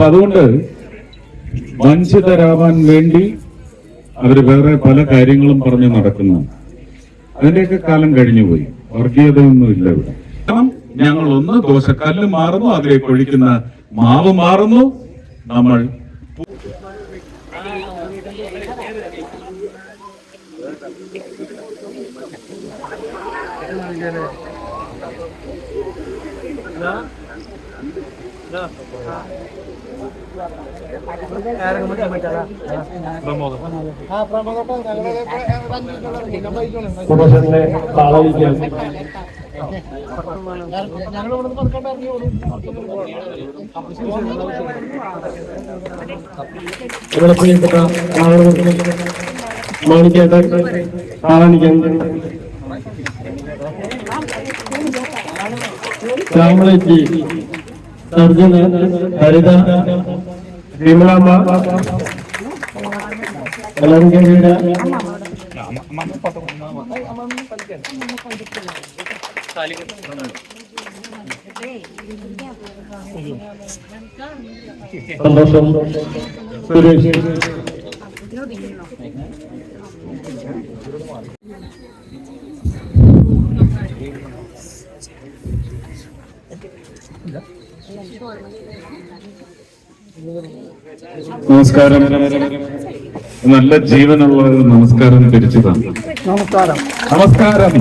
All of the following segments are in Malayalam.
അതുകൊണ്ട് വഞ്ചിതരാവാൻ വേണ്ടി അവർ വേറെ പല കാര്യങ്ങളും പറഞ്ഞ് നടക്കുന്നു. അതിന്റെയൊക്കെ കാലം കഴിഞ്ഞുപോയി വർഗീയതയൊന്നുമില്ല ഇവിടെ. ഞങ്ങൾ ഒന്ന് ദോശക്കല്ല് മാറുന്നു അതിലേക്ക് ഒഴിക്കുന്ന മാവ് മാറുന്നു നമ്മൾ സുഭാഷനെ താളവിക്കാൻ ഇവിടെ പ്രിയപ്പെട്ട ആളുകൾ മാണിക്കേട്ടൻ താളണിക്കാൻ. ശ്യാമളജി സർജന ഹരിത വിമലാമ്മ കലങ്കരയുടെ സന്തോഷം. സുരേഷ്. നമസ്കാരം. നല്ല ജീവനുള്ള ഒരു നമസ്കാരം തിരിച്ചു തന്നു നമസ്കാരം. നമസ്കാരം.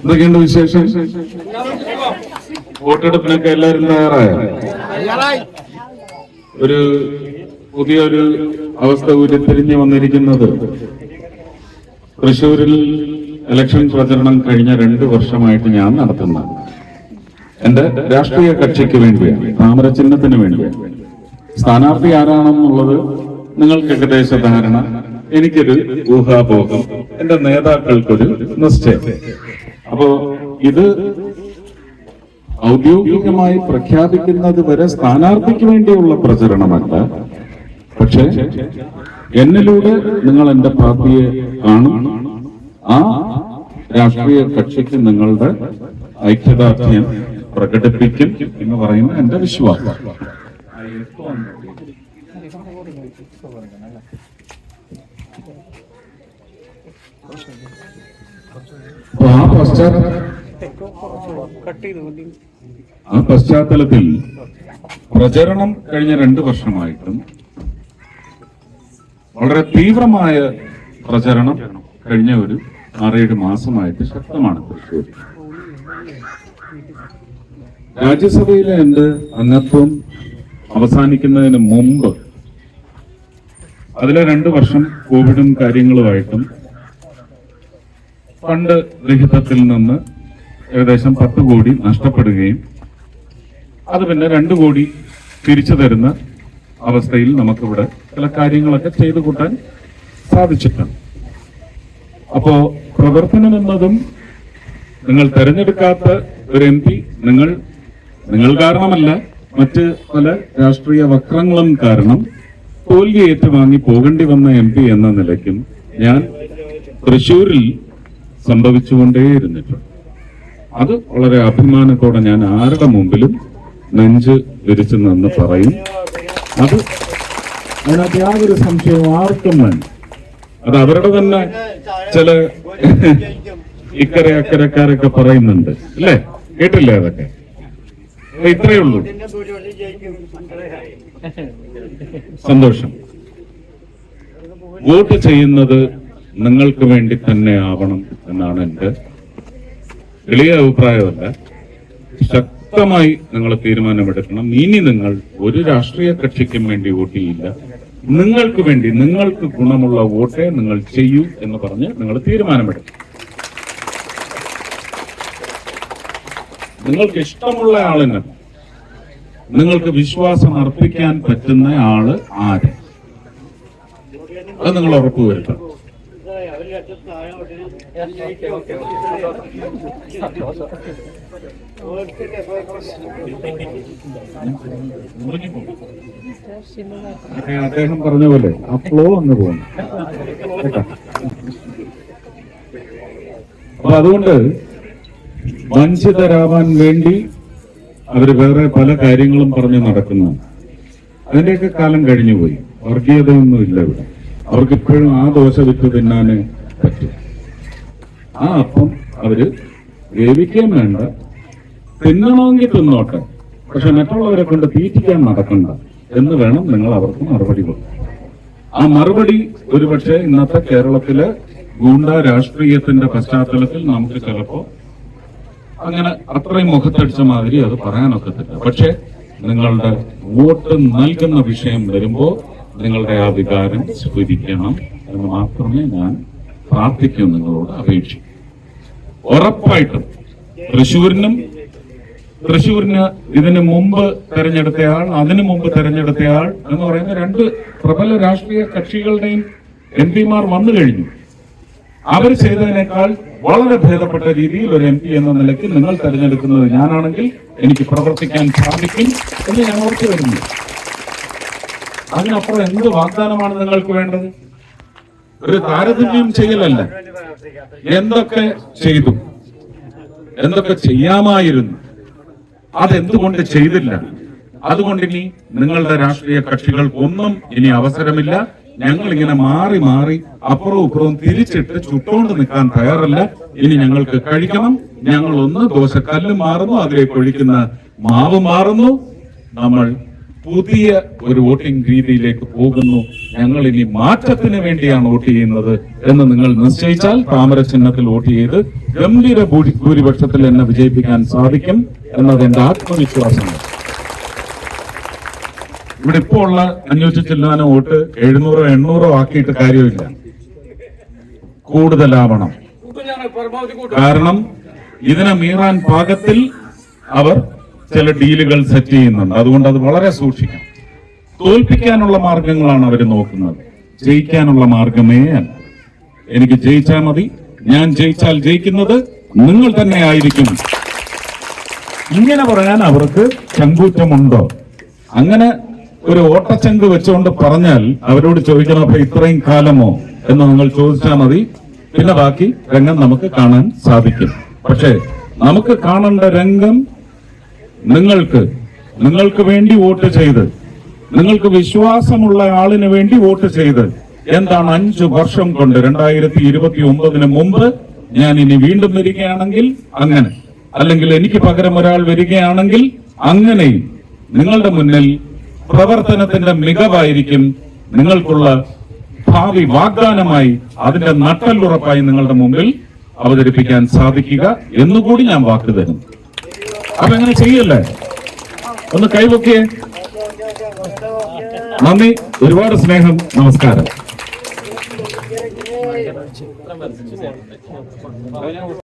എന്തൊക്കെയുണ്ട് വിശേഷം? വോട്ടെടുപ്പിനൊക്കെ എല്ലാവരും തയ്യാറായ? ഒരു പുതിയൊരു അവസ്ഥ ഉരുത്തിരിഞ്ഞു വന്നിരിക്കുന്നത്. തൃശൂരിൽ ഇലക്ഷൻ പ്രചരണം കഴിഞ്ഞ രണ്ട് വർഷമായിട്ട് ഞാൻ നടത്തുന്ന എന്റെ രാഷ്ട്രീയ കക്ഷിക്ക് വേണ്ടിയാണ് താമര ചിഹ്നത്തിന് വേണ്ടിയാണ് സ്ഥാനാർത്ഥി ആരാണെന്നുള്ളത് നിങ്ങൾക്ക് ഏകദേശ ധാരണ. എനിക്കൊരു ഊഹാപോഹം. എന്റെ നേതാക്കൾക്കൊരു നിശ്ചയം. അപ്പോ ഇത് ഔദ്യോഗികമായി പ്രഖ്യാപിക്കുന്നത് വരെ സ്ഥാനാർത്ഥിക്ക് വേണ്ടിയുള്ള പ്രചരണമല്ല. പക്ഷേ എന്നിലൂടെ നിങ്ങൾ എന്റെ പാർട്ടിയെ കാണും. ആ രാഷ്ട്രീയ കക്ഷിക്ക് നിങ്ങളുടെ ഐക്യദാർഢ്യം പ്രകടിപ്പിക്കും എന്ന് പറയുന്ന എന്റെ വിശ്വാസം. ആ ആ പശ്ചാത്തലത്തിൽ പ്രചരണം കഴിഞ്ഞ രണ്ട് വർഷമായിട്ടും വളരെ തീവ്രമായ പ്രചരണം കഴിഞ്ഞ ഒരു ആറേഴ് മാസമായിട്ട് ശക്തമാണ് തൃശ്ശൂർ രാജ്യസഭയിലെ എന്റെ അംഗത്വം അവസാനിക്കുന്നതിന് മുമ്പ് അതിലെ രണ്ട് വർഷം കോവിഡും കാര്യങ്ങളുമായിട്ടും ഫണ്ട് രഹിതത്തിൽ നിന്ന് ഏകദേശം പത്ത് കോടി നഷ്ടപ്പെടുകയും അത് പിന്നെ രണ്ട് കോടി തിരിച്ചു തരുന്ന അവസ്ഥയിൽ നമുക്കിവിടെ ചില കാര്യങ്ങളൊക്കെ ചെയ്തു കൂട്ടാൻ സാധിച്ചിട്ടുണ്ട്. അപ്പോ പ്രവർത്തനം എന്നതും നിങ്ങൾ തെരഞ്ഞെടുക്കാത്ത ഒരു എം നിങ്ങൾ നിങ്ങൾ കാരണമല്ല മറ്റ് പല രാഷ്ട്രീയ വക്രങ്ങളും കാരണം തോൽവി ഏറ്റുവാങ്ങി പോകേണ്ടി വന്ന എം പി എന്ന നിലയ്ക്കും ഞാൻ തൃശൂരിൽ സംഭവിച്ചുകൊണ്ടേയിരുന്നിട്ടുണ്ട്. അത് വളരെ അഭിമാനത്തോടെ ഞാൻ ആരുടെ മുമ്പിലും നെഞ്ച് വിരിച്ചു നിന്ന് പറയും. അത് അതിനകത്ത് യാതൊരു സംശയവും ആർക്കും വേണ്ട. അത് അവരുടെ തന്നെ ചില ഇക്കരെ അക്കരക്കാരൊക്കെ പറയുന്നുണ്ട്. അല്ലേ? കേട്ടില്ലേ അതൊക്കെ? ഇത്രയേ ഉള്ളൂ. സന്തോഷം. വോട്ട് ചെയ്യുന്നത് നിങ്ങൾക്ക് വേണ്ടി തന്നെ ആവണം എന്നാണ് എന്റെ എളിയ അഭിപ്രായമല്ല. ശക്തമായി നിങ്ങൾ തീരുമാനമെടുക്കണം. ഇനി നിങ്ങൾ ഒരു രാഷ്ട്രീയ കക്ഷിക്കും വേണ്ടി വോട്ട് ചെയ്യില്ല. നിങ്ങൾക്ക് വേണ്ടി നിങ്ങൾക്ക് ഗുണമുള്ള വോട്ടേ നിങ്ങൾ ചെയ്യൂ എന്ന് പറഞ്ഞ് നിങ്ങൾ തീരുമാനമെടുക്കും നിങ്ങൾക്ക് ഇഷ്ടമുള്ള ആളിന് നിങ്ങൾക്ക് വിശ്വാസം അർപ്പിക്കാൻ പറ്റുന്ന ആൾ ആര്? അത് നിങ്ങൾ ഉറപ്പുവരുത്തണം അദ്ദേഹം പറഞ്ഞ പോലെ അപ്ലോ അങ്ങ് പോകുന്നു അപ്പൊ അതുകൊണ്ട് വഞ്ചിതരാവാൻ വേണ്ടി അവർ വേറെ പല കാര്യങ്ങളും പറഞ്ഞ് നടക്കുന്നു. അതിന്റെയൊക്കെ കാലം കഴിഞ്ഞുപോയി വർഗീയതയൊന്നുമില്ല ഇവിടെ. അവർക്ക് ഇപ്പോഴും ആ ദോശ വിറ്റ് തിന്നാന് പറ്റും. ആ അപ്പം അവർ വേവിക്കാൻ വേണ്ട. തിന്നണമെങ്കിൽ തിന്നോട്ടെ. പക്ഷെ മറ്റുള്ളവരെ കൊണ്ട് തീറ്റിക്കാൻ നടക്കണ്ട എന്ന് വേണം നിങ്ങൾ അവർക്ക് മറുപടി കൊടുക്കാൻ. ആ മറുപടി ഒരുപക്ഷെ ഇന്നത്തെ കേരളത്തിലെ ഗൂണ്ട രാഷ്ട്രീയത്തിന്റെ പശ്ചാത്തലത്തിൽ നമുക്ക് ചിലപ്പോ അങ്ങനെ അത്രയും മുഖത്തടിച്ച മാതിരി അത് പറയാനൊക്കത്തില്ല. പക്ഷെ നിങ്ങളുടെ വോട്ട് നൽകുന്ന വിഷയം വരുമ്പോൾ നിങ്ങളുടെ ആ വികാരം സ്വീകരിക്കണം എന്ന് മാത്രമേ ഞാൻ പ്രാർത്ഥിക്കൂ നിങ്ങളോട് അപേക്ഷിക്കും. ഉറപ്പായിട്ടും തൃശൂരിനും തൃശൂരിന് ഇതിന് മുമ്പ് തെരഞ്ഞെടുത്തയാൾ അതിനു മുമ്പ് തെരഞ്ഞെടുത്തയാൾ എന്ന് പറയുന്ന രണ്ട് പ്രബല രാഷ്ട്രീയ കക്ഷികളുടെയും എം പിമാർ വന്നു കഴിഞ്ഞു. അവർ ചെയ്തതിനേക്കാൾ വളരെ ഭേദപ്പെട്ട രീതിയിൽ ഒരു എം പി എന്ന നിലയ്ക്ക് നിങ്ങൾ തെരഞ്ഞെടുക്കുന്നത് ഞാനാണെങ്കിൽ എനിക്ക് പ്രവർത്തിക്കാൻ സാധിക്കും എന്ന് ഞാൻ ഓർത്തു വരുന്നു. അതിനപ്പുറം എന്ത് വാഗ്ദാനമാണ് നിങ്ങൾക്ക് വേണ്ടത്? ഒരു താരതമ്യം ചെയ്യലല്ല. എന്തൊക്കെ ചെയ്തു? എന്തൊക്കെ ചെയ്യാമായിരുന്നു? അതെന്തുകൊണ്ട് ചെയ്തില്ല? അതുകൊണ്ട് ഇനി നിങ്ങളുടെ രാഷ്ട്രീയ കക്ഷികൾക്കൊന്നും ഇനി അവസരമില്ല. ഞങ്ങൾ ഇങ്ങനെ മാറി മാറി അപ്പുറവും ഇപ്പുറവും തിരിച്ചിട്ട് ചുട്ടോണ്ട് നിൽക്കാൻ തയ്യാറല്ല. ഇനി ഞങ്ങൾക്ക് കഴിക്കണം. ഞങ്ങൾ ഒന്ന് ദോശക്കല്ല് മാറുന്നു അതിലേക്ക് ഒഴിക്കുന്ന മാവ് മാറുന്നു. നമ്മൾ പുതിയ ഒരു വോട്ടിംഗ് രീതിയിലേക്ക് പോകുന്നു. ഞങ്ങൾ ഇനി മാറ്റത്തിന് വേണ്ടിയാണ് വോട്ട് ചെയ്യുന്നത് എന്ന് നിങ്ങൾ നിശ്ചയിച്ചാൽ താമര ചിഹ്നത്തിൽ വോട്ട് ചെയ്ത് ഗംഭീര ഭൂരി- ഭൂരിപക്ഷത്തിൽ എന്നെ വിജയിപ്പിക്കാൻ സാധിക്കും എന്നത് എന്റെ ആത്മവിശ്വാസമാണ്. ഇവിടെ ഇപ്പോ ഉള്ള അഞ്ഞൂറ്റി ചില്ലാനം വോട്ട് എഴുന്നൂറോ എണ്ണൂറോ ആക്കിയിട്ട് കാര്യമില്ല. കൂടുതലാവണം. കാരണം ഇതിനെ മീറാൻ പാകത്തിൽ അവർ ചില ഡീലുകൾ സെറ്റ് ചെയ്യുന്നുണ്ട്. അതുകൊണ്ട് അത് വളരെ സൂക്ഷിക്കണം. തോൽപ്പിക്കാനുള്ള മാർഗങ്ങളാണ് അവർ നോക്കുന്നത്. ജയിക്കാനുള്ള മാർഗമേ അല്ല. എനിക്ക് ജയിച്ചാൽ മതി. ഞാൻ ജയിച്ചാൽ ജയിക്കുന്നത് നിങ്ങൾ തന്നെ ആയിരിക്കും. ഇങ്ങനെ പറയാൻ അവർക്ക് ചങ്കൂറ്റമുണ്ടോ? അങ്ങനെ ഒരു ഓട്ടച്ചങ്ക് വെച്ചുകൊണ്ട് പറഞ്ഞാൽ അവരോട് ചോദിക്കണം അപ്പൊ ഇത്രയും കാലമോ? എന്ന് നിങ്ങൾ ചോദിച്ചാൽ മതി. പിന്നെ ബാക്കി രംഗം നമുക്ക് കാണാൻ സാധിക്കും. പക്ഷേ നമുക്ക് കാണേണ്ട രംഗം നിങ്ങൾക്ക് നിങ്ങൾക്ക് വേണ്ടി വോട്ട് ചെയ്ത് നിങ്ങൾക്ക് വിശ്വാസമുള്ള ആളിന് വേണ്ടി വോട്ട് ചെയ്ത് എന്താണ് അഞ്ചു വർഷം കൊണ്ട് രണ്ടായിരത്തി ഇരുപത്തി ഒമ്പതിന് മുമ്പ് ഞാൻ ഇനി വീണ്ടും വരികയാണെങ്കിൽ അങ്ങനെ. അല്ലെങ്കിൽ എനിക്ക് പകരം ഒരാൾ വരികയാണെങ്കിൽ അങ്ങനെയും നിങ്ങളുടെ മുന്നിൽ പ്രവർത്തനത്തിന്റെ മികവായിരിക്കും നിങ്ങൾക്കുള്ള ഭാവി വാഗ്ദാനമായി അതിന്റെ നട്ടല്ലുറപ്പായി നിങ്ങളുടെ മുമ്പിൽ അവതരിപ്പിക്കാൻ സാധിക്കുക എന്നുകൂടി ഞാൻ വാക്ക് തരും. അപ്പൊ എങ്ങനെ ചെയ്യല്ലേ? ഒന്ന് കൈവൊക്കെ. നന്ദി. ഒരുപാട് സ്നേഹം. നമസ്കാരം.